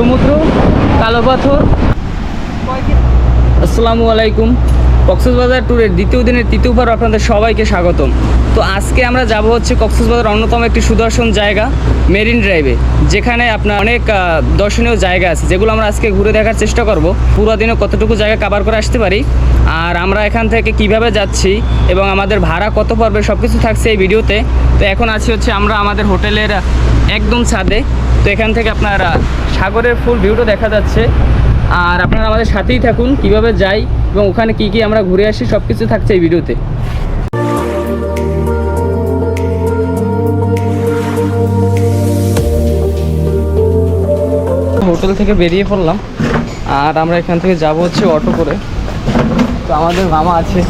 সমুদ্র, কালো পাথর। আসসালামু আলাইকুম। কক্সবাজার ট্যুরের দ্বিতীয় দিনের তৃতীয় পর আপনাদের সবাইকে স্বাগতম। তো আজকে আমরা যাব হচ্ছে কক্সবাজার অন্যতম একটি সুদর্শন জায়গা, মেরিন ড্রাইভে, যেখানে আপনার অনেক দর্শনীয় জায়গা আছে, যেগুলো আমরা আজকে ঘুরে দেখার চেষ্টা করব। পুরো দিনে কতটুকু জায়গা কাভার করে আসতে পারি, আর আমরা এখান থেকে কীভাবে যাচ্ছি, এবং আমাদের ভাড়া কত পড়বে সব কিছু থাকছে এই ভিডিওতে। তো এখন আছি হচ্ছে আমরা আমাদের হোটেলের, একদম ছাদে। তো এখান থেকে আপনার সাগরের ফুল ভিউটা দেখা যাচ্ছে। আর আপনারা আমাদের সাথেই থাকুন কীভাবে যাই এবং ওখানে কি কি আমরা ঘুরে আসি সব কিছু থাকছে এই ভিডিওতে। হোটেল থেকে বেরিয়ে পড়লাম আর আমরা এখান থেকে যাব হচ্ছে অটো করে। তো আমাদের মামা আছে।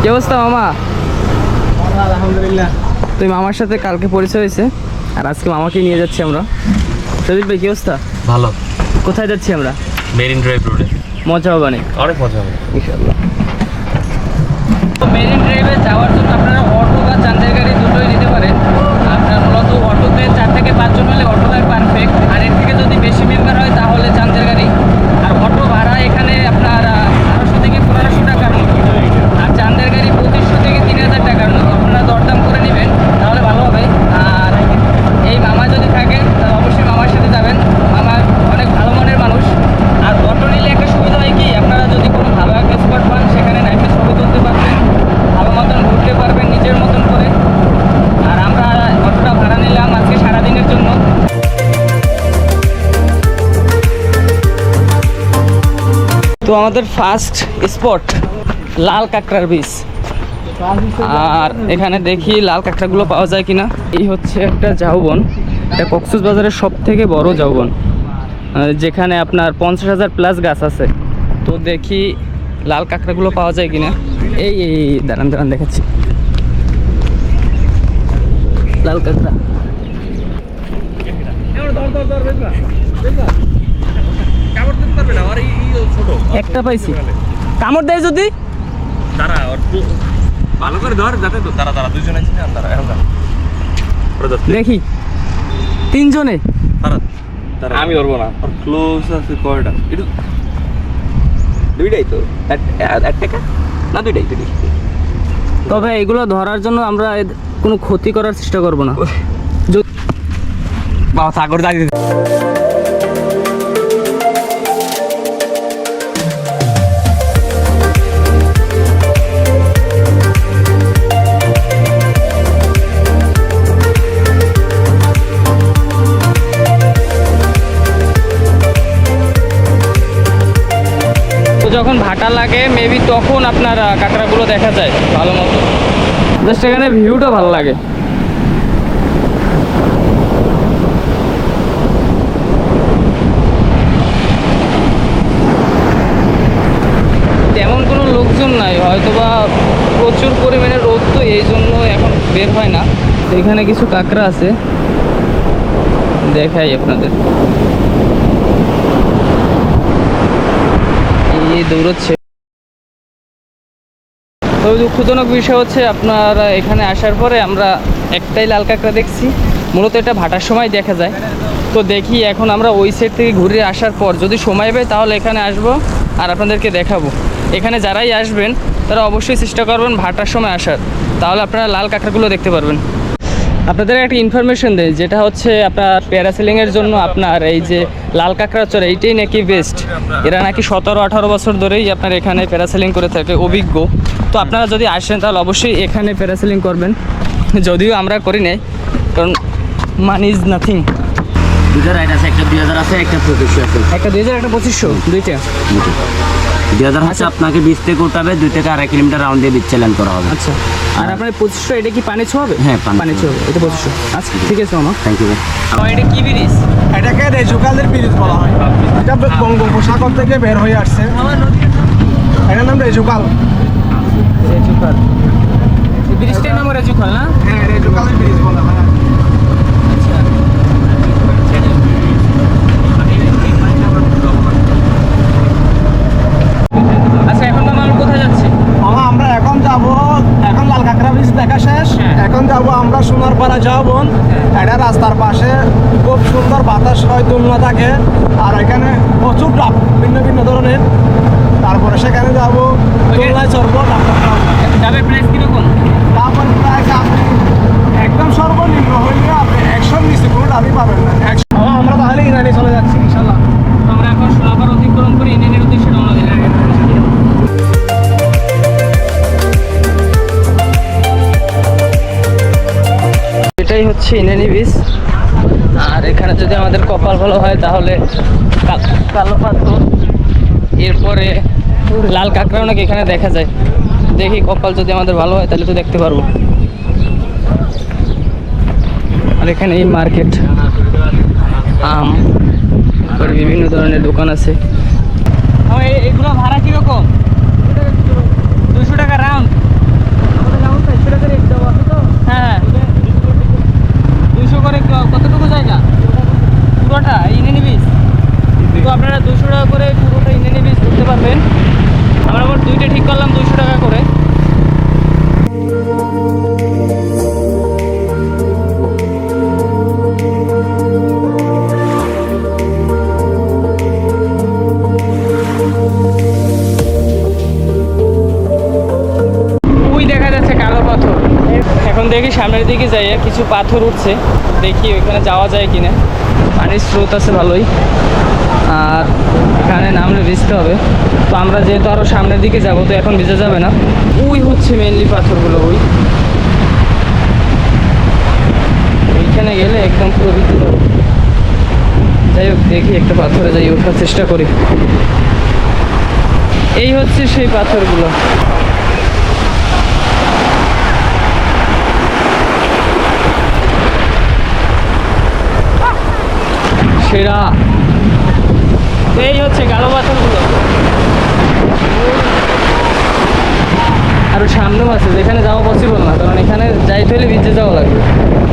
কি অবস্থা মামা? আলহামদুলিল্লাহ। তো মামার সাথে কালকে পরিচয় হয়েছে আর আজকে মামাকে নিয়ে যাচ্ছি আমরা। সদীপ ভাই কি অবস্থা? ভালো। কোথায় যাচ্ছি আমরা? মেরিন ড্রাইভ রোডে মজা হবে অনেক। অনেক মজা হবে। ইনশাআল্লাহ। তো মেরিন ড্রাইভে যাওয়ার জন্য আপনারা অটো বা চান্দের গাড়ি দুটোই নিতে পারেন। আপনার মূলত অটোতে চার থেকে পাঁচজন হলে অটোটাই পারফেক্ট আর এর থেকে যদি বেশি মেম্বার হয় তাহলে তো আমাদের ফার্স্ট স্পট লাল কাঁকড়ার বীজ। আর এখানে দেখি লাল কাঁকড়াগুলো পাওয়া যায় কিনা। এই হচ্ছে একটা ঝাউবন এটা কক্সুস বাজারের সব থেকে বড় ঝাউবন যেখানে আপনার পঞ্চাশ হাজার প্লাস গাছ আছে। তো দেখি লাল কাঁকড়াগুলো পাওয়া যায় কিনা। এই এই, দাঁড়ান দাঁড়ান, দেখাচ্ছি। লাল কাঁকড়া। একটা পাইছি। কামড় দেয় যদি? তারা ভালো করে ধর যাতে তো তারা তারা দুজন আছে না তারা এখন তারা ওরা ধরতে দেখি। তিনজনে? তারা আমি ধরবো না। আর ক্লোজ আছে কয়টা? একটু দুইটাই তো। এক টাকা? না দুইটাই দুইটাই। তবে এগুলো ধরার জন্য আমরা কোনো ক্ষতি করার চেষ্টা করব না। বাবা সাগর দাঁড়িয়ে যখন ভাটা লাগে মেবি তখন আপনার কাঁকড়াগুলো দেখা যায় ভালো মতো। জাস্ট এখানে ভিউটা ভালো লাগে। তেমন কোনো লোকজন নাই, হয়তোবা প্রচুর পরিমাণে রোদ তো এই জন্য এখন বের হয় না। এখানে কিছু কাঁকড়া আছে। দেখাই আপনাদের এই দৌড়চ্ছে। তবে দুঃখজনক বিষয় হচ্ছে আপনার এখানে আসার পরে আমরা একটাই লাল কাঁকড়া দেখছি। মূলত এটা ভাটার সময় দেখা যায়। তো দেখি এখন আমরা ওই সাইড থেকে ঘুরে আসার পর যদি সময় পাই তাহলে এখানে আসব আর আপনাদেরকে দেখাবো। এখানে যারাই আসবেন তারা অবশ্যই চেষ্টা করবেন ভাটার সময় আসার। তাহলে আপনারা লাল কাঁকড়াগুলো দেখতে পারবেন। আপনাদের একটা ইনফরমেশন দেয় যেটা হচ্ছে আপনার প্যারাসেলিংয়ের জন্য আপনার এই যে লাল কাঁকড়া চড়ে এইটাই নাকি বেস্ট এরা নাকি সতেরো আঠারো বছর ধরেই আপনার এখানে প্যারাসেলিং করে থাকে অভিজ্ঞ। তো আপনারা যদি আসেন তাহলে অবশ্যই এখানে প্যারাসেলিং করবেন। যদিও আমরা করি নাই কারণ মানি ইজ নাথিং আছে একটা দুই হাজার আছে একটা পঁচিশশো আছে। একটা দুই হাজার একটা পঁচিশশো দুইটা। দুই হাজার হচ্ছে আপনাকে বিচ থেকে উঠতে হবে দুই থেকে আড়াই কিলোমিটার রাউন্ড দিয়ে বিচ চ্যালেঞ্জ করা হবে। আচ্ছা। আর আপনার পঁচিশশো এটা কি পানি ছোঁয়াবে? হ্যাঁ, পানি ছোঁয়াবে। এটা পঁচিশশো। আচ্ছা ঠিক আছে মামা। থ্যাংক ইউ এটা কি ব্রিজ? এটাকে রেজুকালের ব্রিজ বলা হয়। এটা বঙ্গোপসাগর থেকে বের হয়ে আসছে। এটার নাম রেজুকাল। রেজুকাল। ব্রিজটার নাম রেজুকাল না? হ্যাঁ রেজুকালের ব্রিজ বলা হয় আচ্ছা এখন তো আমরা কোথায় যাচ্ছি মামা আমরা এখন যাব এখন লাল কাঁকড়া ব্রিজ দেখা শেষ হ্যাঁ। এখন যাব আমরা যাও বোন। এটা রাস্তার পাশে খুব সুন্দর বাতাস হয় তুলনা থাকে। আর এখানে প্রচুর ডাব ভিন্ন ভিন্ন ধরনের। তারপরে সেখানে যাব দোলনায় চড়বো ডাক্তার ডাবের প্রাইস কীরকম? হচ্ছে ইনানি বীজ আর এখানে যদি আমাদের কপাল ভালো হয়, তাহলে কালো পাথর। এরপরে লাল কাঁকড়াও নাকি এখানে দেখা যায়। দেখি কপাল যদি আমাদের ভালো হয়, তাহলে তো দেখতে পারব। আর এখানে এই মার্কেট। আম বিভিন্ন ধরনের দোকান আছে। এগুলো ভাড়া কীরকম? সামনের দিকে যাই কিছু পাথর উঠছে, দেখি ওইখানে যাওয়া যায় কিনা। পানির স্রোত আছে ভালোই। আর এখানে নামলে ভিজতে হবে। তো আমরা যেহেতু আরও সামনের দিকে যাব, তো এখন ভিজে যাবে না। ওই হচ্ছে মেনলি পাথরগুলো ওই। ওইখানে গেলে একদম পুরো যাই হোক, দেখি একটা পাথরে যাই ওঠার চেষ্টা করি। এই হচ্ছে সেই পাথরগুলো। সেরা। এই হচ্ছে কালো পাথরগুলো আরও সামনেও আছে যেখানে যাওয়া পসিবল না কারণ এখানে যাইতে হলে ভিজে যাওয়া লাগবে।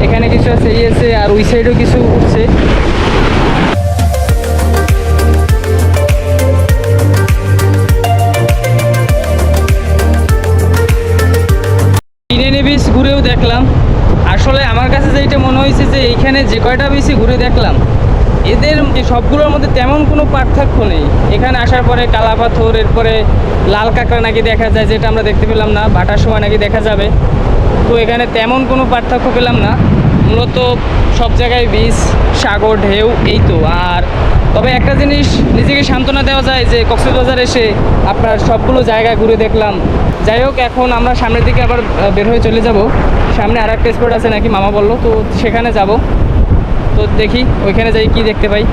এখানে কিছু আছে এই আছে আর ওই সাইডেও কিছু উঠছে। বীজ ঘুরেও দেখলাম। আসলে আমার কাছে যেটা মনে হয়েছে যে এইখানে যে কয়টা বেশি ঘুরে দেখলাম এদের সবগুলোর মধ্যে তেমন কোনো পার্থক্য নেই। এখানে আসার পরে কালা পাথর এরপরে লাল কাঁকড়া নাকি দেখা যায়, যেটা আমরা দেখতে পেলাম না বাটার সময় নাকি দেখা যাবে। তো এখানে তেমন কোনো পার্থক্য পেলাম না। মূলত সব জায়গায় বীজ, সাগর, ঢেউ, এই তো। আর তবে একটা জিনিস নিজেকে সান্ত্বনা দেওয়া যায় যে কক্সবাজার এসে আপনার সবগুলো জায়গা ঘুরে দেখলাম। যাই হোক, এখন আমরা সামনের দিকে আবার বের হয়ে চলে যাব। সামনে আর একটা স্পট আছে নাকি, মামা বলল, তো সেখানে যাব। তো দেখি ওইখানে যাই কি দেখতে পাই।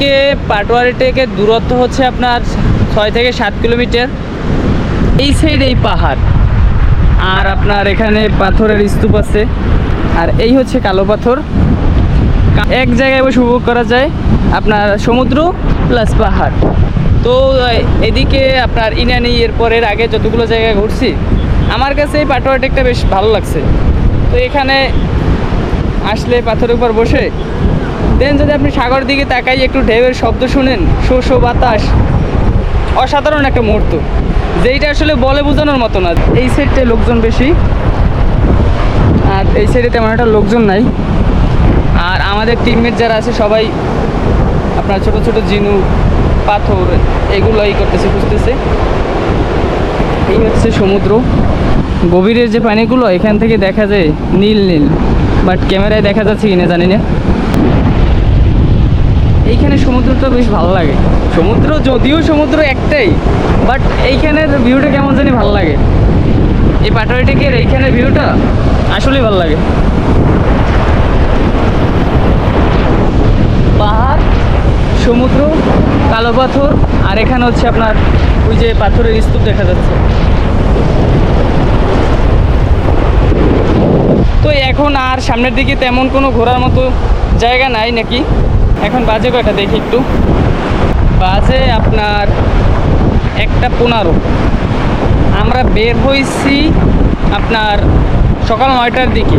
থেকে পাটোয়ারি টেকের দূরত্ব হচ্ছে আপনার ছয় থেকে সাত কিলোমিটার। এই সাইড এই পাহাড়। আর আপনার এখানে পাথরের স্তূপ আছে। আর এই হচ্ছে কালো পাথর। এক জায়গায় বসে উপভোগ করা যায় আপনার সমুদ্র প্লাস পাহাড়। তো, এদিকে আপনার ইনানি এরপরের আগে যতগুলো জায়গায় ঘুরছি, আমার কাছে এই পাটোয়া টেকটা বেশ ভালো লাগছে। তো এখানে আসলে পাথরের উপর বসে দেন যদি আপনি সাগর দিকে তাকাই, একটু ঢেউয়ের শব্দ শুনেন শো শো বাতাস। অসাধারণ একটা মুহূর্ত। যেইটা আসলে বলে বোঝানোর মতো না। এই সাইডটায় লোকজন বেশি, আর এই সাইডে তেমন একটা লোকজন নাই। আর আমাদের টিমমেট যারা আছে, সবাই আপনার ছোট ছোট জিনু, পাথর এগুলো ই করতেছে, খুঁজতেছে। এই হচ্ছে সমুদ্র। গভীরের যে পানিগুলো, এখান থেকে দেখা যায় নীল নীল। বাট ক্যামেরায় দেখা যাচ্ছে কিনা জানি না। এইখানে সমুদ্রটা বেশ ভালো লাগে। সমুদ্র যদিও সমুদ্র একটাই বাট এইখানের ভিউটা কেমন জানি ভালো লাগে। এই পাটোয়ারি টেকের এইখানের ভিউটা আসলেই ভালো লাগে। পাহাড়, সমুদ্র, কালো পাথর, আর এখানে হচ্ছে আপনার ওই যে পাথরের স্তূপ দেখা যাচ্ছে। তো এখন আর সামনের দিকে তেমন কোনো ঘোরার মতো জায়গা নাই নাকি? এখন বাজে কয়টা? দেখি একটু। বাজে আপনার একটা পনেরো। আমরা বের হয়েছি আপনার সকাল নয়টার দিকে।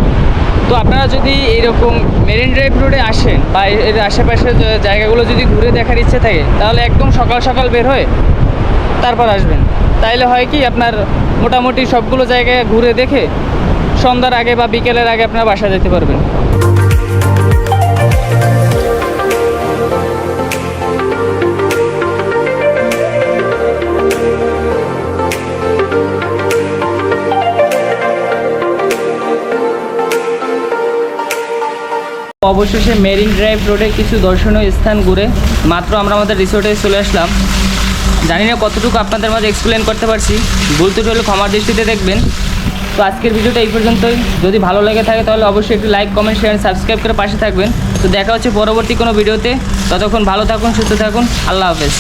তো আপনারা যদি এরকম মেরিন ড্রাইভ রোডে আসেন বা এর- আশেপাশের জায়গাগুলো যদি ঘুরে দেখার ইচ্ছে থাকে, তাহলে একদম সকাল সকাল বের হয়ে তারপর আসবেন। তাইলে হয় কি আপনার মোটামুটি সবগুলো জায়গায় ঘুরে দেখে সন্ধ্যার আগে বা বিকেলের আগে আপনার বাসা যেতে পারবেন। অবশেষে মেরিন ড্রাইভ রোডে কিছু দর্শনীয় স্থান ঘুরে মাত্র আমরা আমাদের রিসোর্টে চলে আসলাম। জানি না কতটুকু আপনাদের মাঝে এক্সপ্লেন করতে পারছি, ভুল ত্রুটি হলে ক্ষমার দৃষ্টিতে দেখবেন। তো আজকের ভিডিওটা এই পর্যন্তই। যদি ভালো লেগে থাকে তাহলে অবশ্যই একটু লাইক কমেন্ট শেয়ার সাবস্ক্রাইব করে পাশে থাকবেন। তো দেখা হচ্ছে পরবর্তী কোনো ভিডিওতে। ততক্ষণ ভালো থাকুন, সুস্থ থাকুন। আল্লাহ হাফেজ।